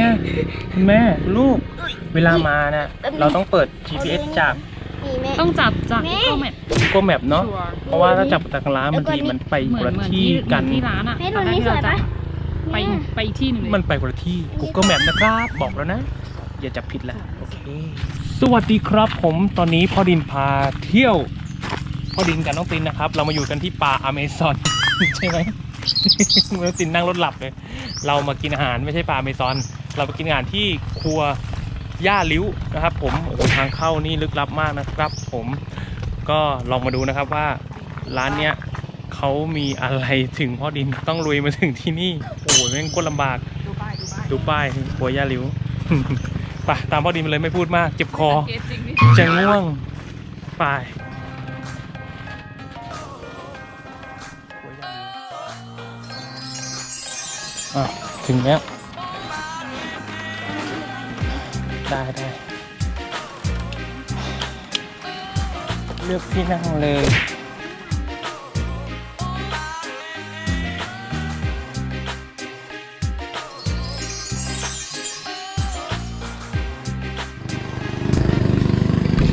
ร้านเนี้ยคุณแม่คุณลูกเวลามานะเราต้องเปิด GPS จากนี่แม่ต้องจับจากแม่ Google Map Google Map เนาะชัวร์เพราะว่าถ้าจับจากร้านบางทีมันไปเหมืคอนนละเหมือนที่ที่กันเหมือที่ร้านอะแม่ตอนแรกดูนี่ที่เราสวยจัปะบไปไปอีกที่หนึ่งเลย มันไปคนละที่ Google Map นะครับ บอกแล้วนะ อย่าจับผิดละโอเค สวัสดีครับผมตอนนี้พ่อดินพาเที่ยวพ่อดินกับน้องตินนะครับ เรามาอยู่กันที่ป่าอเมซอน ใช่ไหม น้องตินนั่งรถหลับเลย เรามากินอาหารไม่ใช่ป่าอเมซอน เราไปกินอาหารที่ครัวย่าลิ้วนะครับ ผมโอ้โหทางเข้านี่ลึกลับมากนะครับ ผมก็ลองมาดูนะครับว่าร้านเนี้ยเขามีอะไรถึงพ่อดินต้องลุยมาถึงที่นี่ โอ้โหแม่งโคตรลำบาก ดูป้ายดูป้ายดูป้ายครัวย่าลิ้ว ไปตามพ่อดินมาเลยไม่พูดมาก เจ็บคอเกจริงนี่จะง่วงไปอะถึงแล้ว ได้ได้ เลือกที่นั่งเลย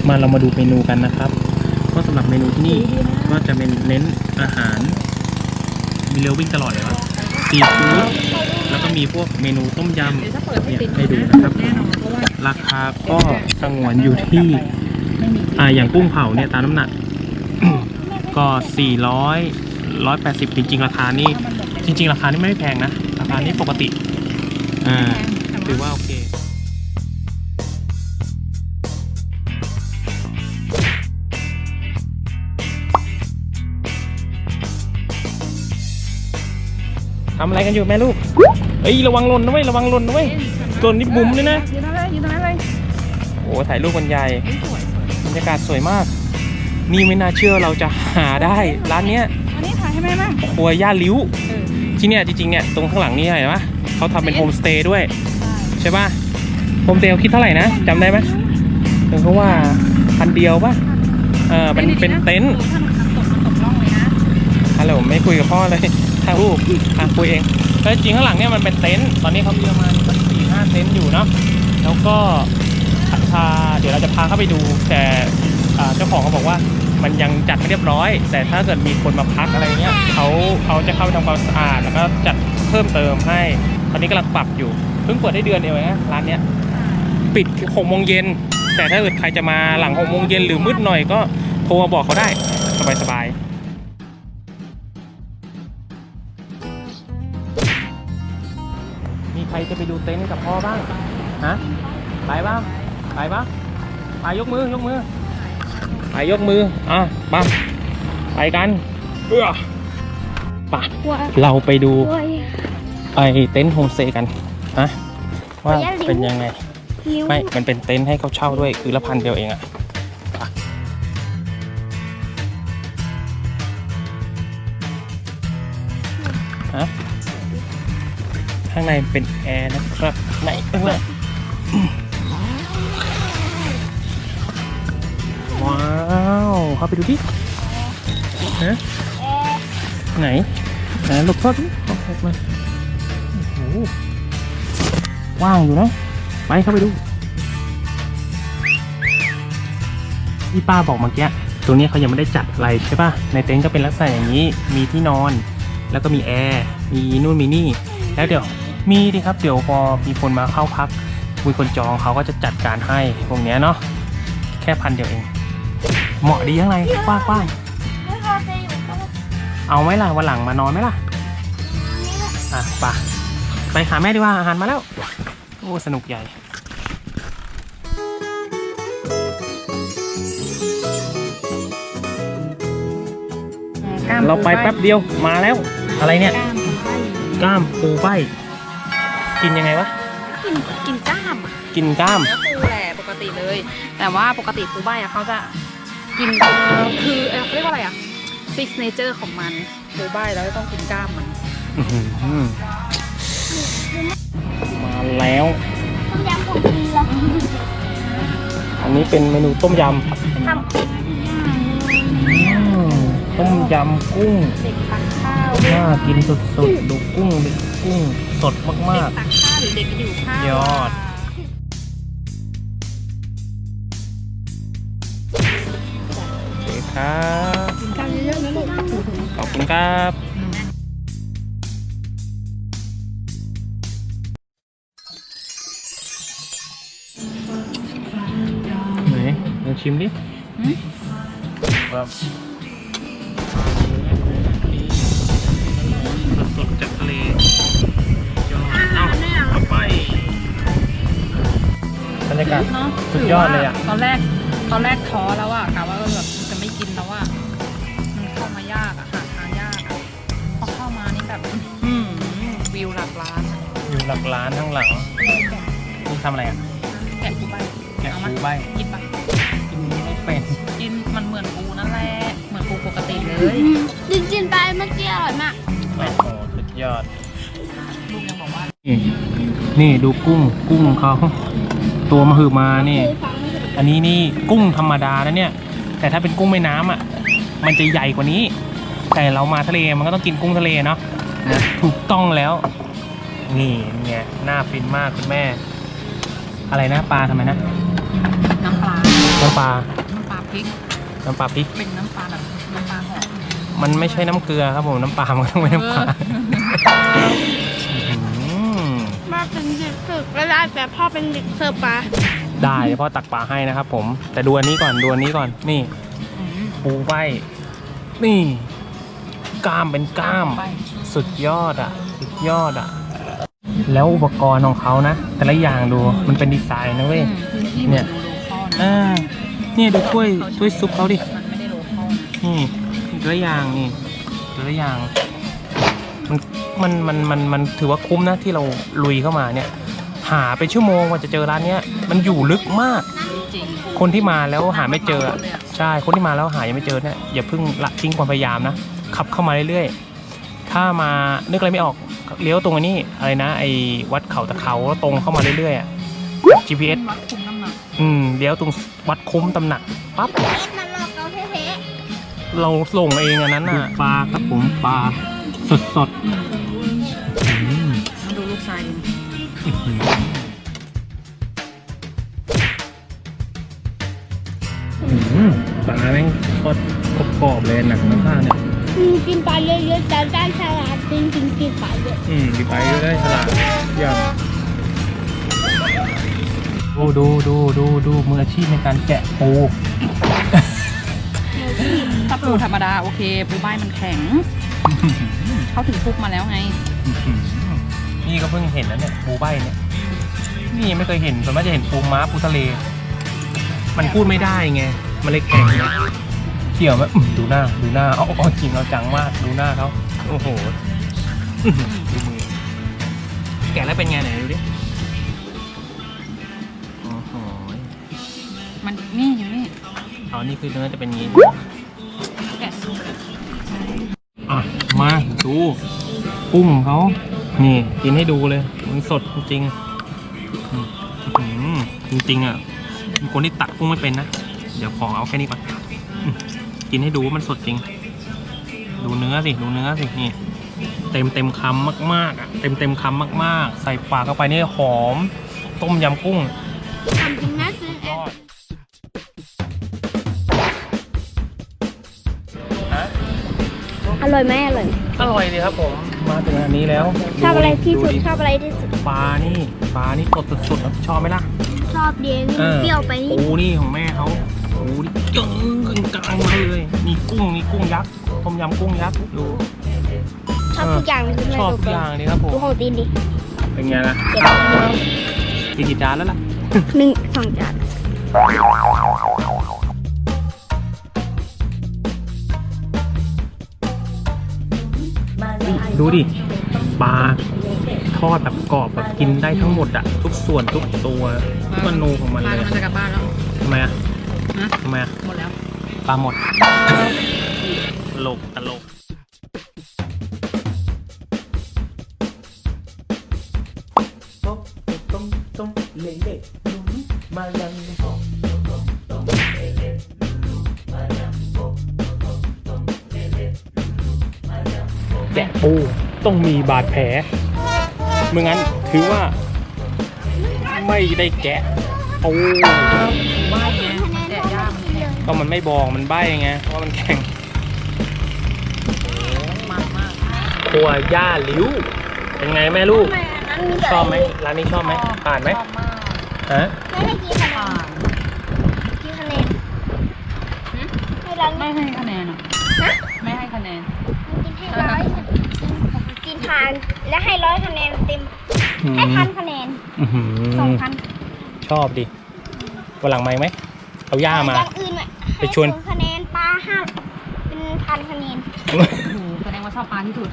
มาเรามาดูเมนูกันนะครับ ก็สำหรับเมนูที่นี่ก็จะเป็นเน้นอาหาร มีเรือวิ่งตลอดเลยวะซีฟู้ด แล้วก็มีพวกเมนูต้มยเดี๋ยวถ้าเปิดไม่ำเนี่ยติดให้ดูนะครับแน่นอนเพราะว่าราคาก็สงวนอยู่ที่ไม่มีอ่าอย่างกุ้งเผาเนี่ยตามน้ำหนัก ก็ 400 180 จริง ๆ ราคานี่จริง ๆ ราคานี่ไม่แพงนะ ราคานี่ปกติ อ่าถือว่าโอเค ทำอะไรกันอยู่แม่ลูกเอ้ยระวังหล่นนะเว้ยระวังหล่นนะเว้ยหล่นนี่บุ๋มเลยนะยืนตรงนั้นเลยยืนตรงนั้นเลยโอ้ถ่ายรูปบรรยายเฮ้ยสวยสวยบรรยากาศสวยมาก นี่ไม่น่าเชื่อเราจะหาได้ร้านเนี้ยอันนี้ถ่ายให้แม่บ้างครัวย่าลิ้วเออที่เนี่ยจริงๆเนี่ยตรงข้างหลังนี่เห็นปะเขาทำเป็นโฮมสเตย์ด้วย ใช่ใช่ปะโฮมสเตย์คิดเท่าไหร่นะจำได้ไหมเออเขาว่าพันเดียวปะเออเป็นเป็นเต็นท์ถ้ามันตกมันตกล่องเลยนะฮัลโหลไม่คุยกับพ่อเลย ทางลูกทางคุยเองแล้วจริงข้างหลังเนี่ยมันเป็นเต็นท์ตอนนี้เขามีประมาณสักสี่ห้าเต็นท์อยู่เนาะแล้วก็พาเดี๋ยวเราจะพาเข้าไปดู แต่เจ้าของเขาบอกว่ามันยังจัดไม่เรียบร้อย แต่ถ้าเกิดมีคนมาพักอะไรเงี้ยเขาเขาจะเข้าไปทำความสะอาดแล้วก็จัดเพิ่มเติมให้ ตอนนี้กำลังปรับอยู่เพิ่งเปิดได้เดือนเดียวเองนะร้านเนี้ยปิดหกโมงเย็นแต่ถ้าเกิดใครจะมาหลังหกโมงเย็นหรือมืดหน่อยก็โทรมาบอกเขาได้สบายสบายๆ ใครจะไปดูเต็นท์กับพ่อบ้างฮะไปบ้างไปบ้างไปยกมือยกมือไปยกมืออะมาไปกันเออไปว้าเราไปดูโอ้ยไอเต็นท์โฮมสเตย์กันนะว่าระยะลิ้วเป็นยังไงนิ้วไม่มันเป็นเต็นท์ให้เขาเช่าด้วยคือละพันเดียวเองอะางในเป็นแอร์นะครับไหนข้างในว้าวเข้าไปดูดิฮะไหนไหนหลบเข้าดิหลบมาโอ้โหว่างอยู่นะไปเข้าไปดูที่ป้าบอกเมื่อกี้ตรงนี้เขายังไม่ได้จัดอะไรใช่ป่ะ ในเต็นท์ก็เป็นลักษณะอย่างนี้ มีที่นอน แล้วก็มีแอร์ มีนู่นมีนี่ แล้วเดี๋ยว มีดิครับเดี๋ยวพอมีคนมาเข้าพักมีคนจองเขาก็จะจัดการให้พวกเนี้ยเนาะแค่พันเดียวเอง เหมาะดีข้างในกว้างกว้างไม่พอจะอยู่ตรงนี้ๆเอาไหมล่ะวันหลังมานอนไหมล่ะอะไปไปหาแม่ดีกว่าอาหารมาแล้วโอ้สนุกใหญ่กล้มเราไปแป๊บเดียวมาแล้ว อะไรเนี่ยกล้ามปูใบ ก้ามปูใบกินยังไงวะ กินกินกล้ามอะกินก้าม เนื้อปูแหละปกติเลย แต่ว่าปกติปูใบอะเขาจะกินคือเอ่อเขาเรียกว่าอะไรอะซิกเนเจอร์ของมันปูใบแล้วต้องกินกล้ามมัน อื้อหือมาแล้ว ต้มยำของเรืออันนี้เป็นเมนูต้มยทำำอืมต้มยำกุ้ง เด็กตักข้าว น่ากินสุดๆ ดูกุ้งดิกุ้ง สดมาก ตักข้าวหรือเด็กหิวข้าวยอดโอเคครับ กินข้าวเยอะๆนะลูกขอบคุณครับ ไหนลองชิมดิหืมครับ บรรยากาศเนาะสุดยอดเลยอะตอนแรกตอนแรกท้อแล้วอะกะว่าเออแบบจะไม่กินแล้วอะมันเข้ามายากอะหาทางยากอะพอเข้ามานี่แบบอื้อหือวิวหลักล้านอะอยู่หลักร้านข้างหลังนี่ทำอะไรอะแกะปูใบแกะเอามาปูใบกินปะกินไม่เป็นกินมันเหมือนปูนั่นแหละเหมือนปูปกติเลยจริงๆไปเมื่อกี้อร่อยมาก โอ้โหสุดยอด ลูกยังบอกว่า นี่นี่ดูกุ้งกุ้งเขา ตัวมาหือมานี่ อันนี้นี่กุ้งธรรมดานะเนี่ย แต่ถ้าเป็นกุ้งแม่น้ำอะ มันจะใหญ่กว่านี้ แต่เรามาทะเลมันก็ต้องกินกุ้งทะเลเนาะนะถูกต้องแล้ว นี่ไงน่าฟินมากคุณแม่ อะไรนะปลาทำไมนะ น้ำปลา น้ำปลา น้ำปลาพริก น้ำปลาพริก เป็นน้ำปลาแบบน้ำปลาหอมมันไม่ใช่น้ำเกลือครับผม น้ำปลามันต้องเป็นน้ำปลา เป็นเด็กฝึกก็ได้แต่พ่อเป็นเด็กเสิร์ฟปลาได้เดี๋ยวพ่อตักปลาให้นะครับผม แต่ดูอันนี้ก่อนดูอันนี้ก่อนนี่อืมปูใบนี่กล้ามเป็นกล้ามไปสุดยอดอะ สุดยอดอะ แล้วอุปกรณ์ของเขานะ แต่ละอย่างดูมันเป็นดีไซน์นะเว้ยอืมพื้นที่เนี่เนี่ยยดูโลคอลนะอ่าเนี่ยดูถ้วยถ้วยซุปเขาดิมันไม่ได้โลคอลนะนี่แต่ละอย่างนี่แต่ละอย่างมัน มันมันมันมันถือว่าคุ้มนะที่เราลุยเข้ามาเนี่ย หาเป็นชั่วโมงกว่าจะเจอร้านเนี้ยมันอยู่ลึกมาก จริงคนที่มาแล้วหาไม่เจออะเลยอะใช่ คนที่มาแล้วหายังไม่เจอเนี่ยอย่าเพิ่งละทิ้งความพยายามนะขับเข้ามาเรื่อยๆ ถ้ามานึกอะไรไม่ออกเลี้ยวตรงอันนี้อะไรนะไอ้วัดเขาตะเขาแล้วตรงเข้ามาเรื่อยๆอะ GPS วัดคุมน้ำหนักอืมเลี้ยวตรงวัดคุ้มตำหนักปั๊บเอ็ดมันหลอกเราเท่เราส่งเองอันนั้นน่ะ ปลาครับผมปลา สดสดๆอืมมาดูลูกชายดิอื้อหืออืมปลาแม่งทอดกรอบๆเลยหนังมากๆเนี่ยๆอืมกินปลาเยอะๆจะได้ฉลาดจริงๆกินปลาเยอะอืมดีไปก็ได้ฉลาดเยี่ยมดูดูดูดูดูมืออาชีพในการแกะปูถ้าปูธรรมดา โอเค ปูใบมันแข็ง เขาถึงคุกมาแล้วไง นี่ก็เพิ่งเห็นแล้วเนี่ยปูใบเนี่ย นี่ไม่เคยเห็นส่วนมากจะเห็นปูม้าปูทะเล มันพูดไม่ได้ไง มันเลยแข็งนะเกี่ยวไหมอื้อดูหน้า ดูหน้าเอาเอาจริงเอาจังมาก ดูหน้าเขาโอ้โหอื้อหือดูมือ แกะแล้วเป็นไงไหนดูดิโอ้โหมันนี่อยู่นี่ เอานี่คือเนื้อจะเป็นงี้แมา ดูกุ้งเขานี่ กินให้ดูเลย มันสดจริงจริงๆอะมีคนที่ตักกุ้งไม่เป็นนะ เดี๋ยวขอเอาแค่นี้ก่อนกินให้ดูว่ามันสดจริง ดูเนื้อสิ ดูเนื้อสิ นี่ เต็มเต็มคำมากๆอะ เต็มเต็มคำมาก ๆ ใส่ปากเข้าไปนี่หอม ต้มยำกุ้ง อร่อยไหมอร่อยอร่อยดีครับผม มาถึงอันนี้แล้วชอบอะไรที่สุดดิชอบอะไรที่สุดปลานี่ปลานี่สดสุดๆครับชอบไหมล่ะ ชอบเดียนเออเปรี้ยวไปนี่ ปูนี่ของแม่เขาปูนี่จึ้งขึ้นกลางมาเลย มีกุ้งมีกุ้งยักษ์ต้มยำกุ้งยักษ์ดูชอบทุกอย่างเลยคุณแม่ชอบดูทุกอย่างเลยครับผดูมของตีนดิเป็นไงล่ะเดี๋ยวเรากินกี่จานแล้วล่ะหนึ่งสองจาน ดูดิปลาทอดแบบกรอบแบบกินได้ทั้งหมดอะทุกส่วนทุกตัวทุกอนูของมันปลาเลยกำลังจะกลับบ้านแล้วทำไมอะนะทำไมอะหมดแล้ว ปลาหมดตลกตลกต้มต้มต้มเล่เล่มายังแกะปูต้องมีบาดแผลไม่งั้นถือว่า ไม่ได้แกะโอ้บ้านไงแต่ยากมันแข็งก็มันไม่บอกมันใบ้ไงว่ามันแข็งมันมากครัวย่าลิ้วเป็นไงแม่ลูกทำไมอันนั้นมีแต่ชอบไหมร้านนี้ชอบไหมผ่านไหมชอบมากฮะไม่ให้กี่คะแนผ่านนกี่คะแนนให้ร้านไม่นี้ให้คะแนนอะนะไม่ให้คะแนนกินให้ร้อย กินทานและให้ร้อยคะแนนเต็ม อืมให้พันคะแนนอื้อหืสองอพันชอบดิวันหลังไหมไหมเอาย่ามา อย่างอื่นอะไปชวนให้ศูย์คะแนนปลาห้าเป็นพันคะแนนโอ้โหแสดงว่าชอบปลาที่สุด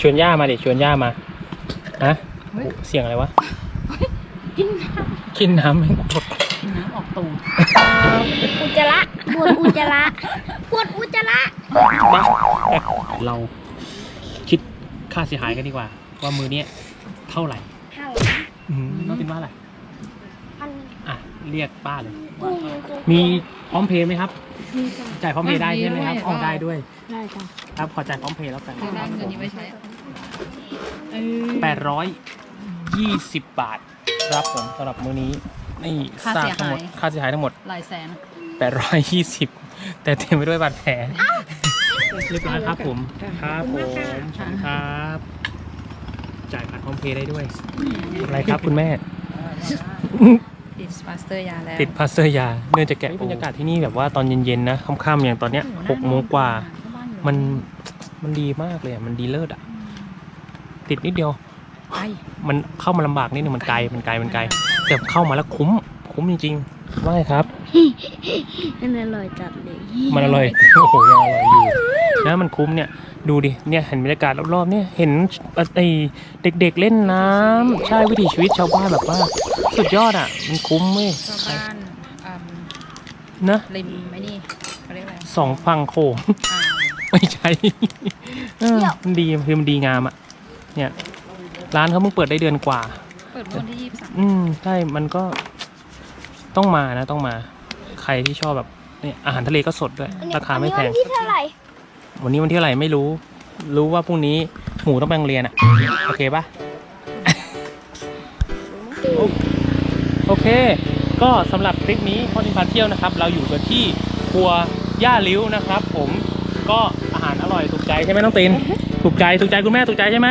ชวนย่ามาดิชวนย่ามาฮะเฮ้ย เสียงอะไรวะกินน้กินน้ำไม่ตดำกินน้ำออกตูดอุจจาระบวดอุจจาระปวดอุจจาระบ้าเราคิด ค่าเสียหายกันดีกว่า ว่ามือเนี้ยเท่าไหร่เท่าอื้อหือน้องตินว่าอะไรพันอะเรียกป้าเลย มีมีพร้อมเพย์ไหมครับจ่ายพร้อมเพย์ได้ใช่ไหมครับอ๋อได้ด้วย ได้จ้ะครับขอจ่ายพร้อมเพย์แล้วกันได้ได้เงินนี้ไม่ใช่อะเออแปดร้อยยี่สิบบาทครับผมสำหรับมื้อนี้นี่ค่าซากเสียทั้งหมดหาย ค่าเสียหายทั้งหมด หลายแสนแปดร้อยยี่สิบแต่เต็มไปด้วยบาดแผล เรียบร้อยครับผม ครับผมครับ จ่ายผ่านพร้อมเพย์ได้ด้วย อะไรครับคุณแม่ ติดสปาสเตอร์ยาแล้วติดพลาสเตอร์ยา เนื่องจากแกะบรรยากาศที่นี่แบบว่าตอนเย็นๆนะ ค่ำๆอย่างตอนเนี้ยหกโมงกว่า มัน มันดีมากเลยอะมันดีเลิศอะ ติดนิดเดียวไปมันเข้ามาลำบากนิดนึงมันไกล มันไกล มันไกล แต่เข้ามาแล้วคุ้ม คุ้มจริงๆ ว่าไงครับนั่นอร่อยจัดเลยมันอร่อย โอ้โหยังอร่อยอยู่นะมันคุ้มเนี่ย ดูดิ เนี่ยเห็นบรรยากาศรอบๆ เนี่ย เห็นไอ้เด็กๆเล่นน้ำใช่วิถีชีวิตชาวบ้านแบบว่า สุดยอดอะ มันคุ้มเว้ยชาวบ้านอืมนะริมไม่นี่เขาเรียกอะไรสองฝั่งโขงอ่าวไม่ใช่เออมันดีคือมันดีงามอะ เนี่ย ร้านเขาเพิ่งเปิดได้เดือนกว่า เปิดวันที่ยี่สิบสามอืม ใช่ มันก็ ต้องมานะต้องมา ใครที่ชอบแบบเนี่ยอาหารทะเลก็สดด้วย ราคาไม่แพงอันนี้วันที่เท่าไหร่วันนี้วันที่อะไหรไม่รู้ รู้ว่าพรุ่งนี้หมูต้องไปโรงเรียนอะโอเคปะ โอเค ก็สำหรับคลิปนี้พอดินพาเที่ยวนะครับ เราอยู่กันที่ครัวย่าลิ้วนะครับ ผมก็อาหารอร่อยถูกใจใช่ไหมน้องตินถูกใจถูกใจคุณแม่ถูกใจใช่ไหม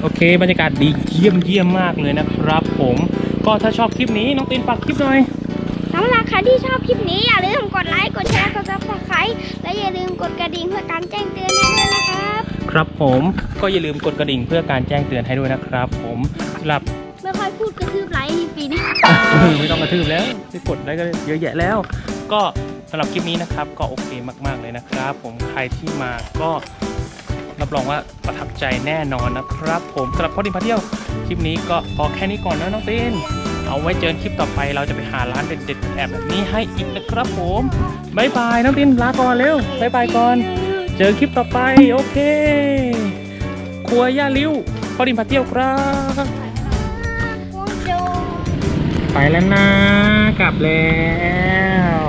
โอเค บรรยากาศดีเยี่ยมเยี่ยมมากเลยนะครับ ผม ก็ถ้าชอบคลิปนี้น้องตินฝากคลิปหน่อย สำหรับใครที่ชอบคลิปนี้อย่าลืมกดไลค์กดแชร์กดซับสไครต์และอย่าลืมกดกระดิ่งเพื่อการแจ้งเตือนให้ด้วยนะครับ ครับผมก็อย่าลืมกดกระดิ่งเพื่อการแจ้งเตือนให้ด้วยนะครับ ผมสำหรับไม่ค่อยพูดกระทืบไลค์ในปีนี้ไม่ต้องกระทืบแล้วไปกดได้ก็เยอะแยะแล้ว ก็สำหรับคลิปนี้นะครับ ก็โอเคมาก ๆเลยนะครับ ผมใครที่มาก็รับรองว่าประทับใจแน่นอนนะครับ ผมสำหรับพ่อดินพาเที่ยวคลิปนี้ก็พอแค่นี้ก่อนนะน้องตีน เอาไว้เจอคลิปต่อไปเราจะไปหาร้านเด็ดๆแอบแบบนี้ให้อีกนะครับผมบายบายน้องตีนลาก่อนเร็วบายบายก่อน เจอคลิปต่อไปโอเค ครัวย่าลิ้วพ่อดินพาเที่ยวครับไปแล้วนะกลับแล้ว